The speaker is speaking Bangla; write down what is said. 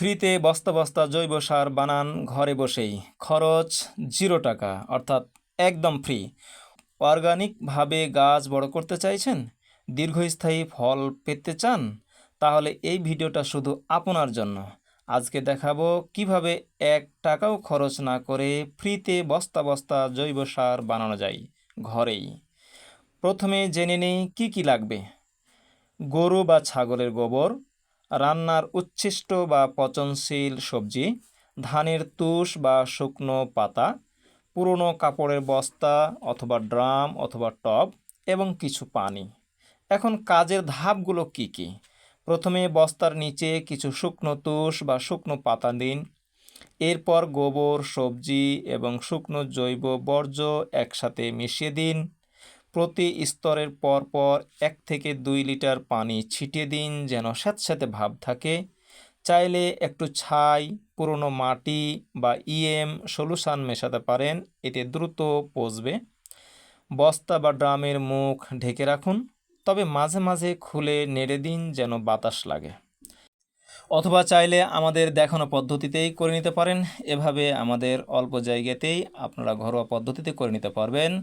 ফ্রিতে বস্তা বস্তা জৈব সার বানান ঘরে বসেই। খরচ জিরো টাকা, অর্থাৎ একদম ফ্রি। অর্গানিকভাবে গাছ বড় করতে চাইছেন, দীর্ঘস্থায়ী ফল পেতে চান, তাহলে এই ভিডিওটা শুধু আপনার জন্য। আজকে দেখাবো কীভাবে এক টাকাও খরচ না করে ফ্রিতে বস্তা বস্তা জৈব সার বানানো যায় ঘরেই। প্রথমে জেনে নেই কী কী লাগবে। গরু বা ছাগলের গোবর রান্নার উচ্ছিষ্ট বা পচনশীল সবজি, ধানের তুষ বা শুকনো পাতা, পুরনো কাপড়ের বস্তা অথবা ড্রাম অথবা টব এবং কিছু পানি। এখন কাজের ধাপগুলো কি কি? প্রথমে বস্তার নিচে কিছু শুকনো তুষ বা শুকনো পাতা দিন। এরপর গোবর, সবজি এবং শুকনো জৈব বর্জ্য একসাথে মিশিয়ে দিন। প্রতি স্তরের পর পর এক থেকে দুই লিটার পানি ছিটিয়ে দিন যেন স্যাঁতস্যাঁতে ভাব থাকে। চাইলে একটু ছাই, পুরনো মাটি বা ইএম সলিউশন মেশাতে পারেন, এতে দ্রুত পচবে। বস্তা বা ড্রামের মুখ ঢেকে রাখুন, তবে মাঝে মাঝে খুলে নেড়ে দিন যেন বাতাস লাগে। অথবা চাইলে আমাদের দেখানো পদ্ধতিতেই করে নিতে পারেন। এভাবে আমাদের অল্প জায়গাতেই আপনারা ঘরোয়া পদ্ধতিতে করে নিতে পারবেন।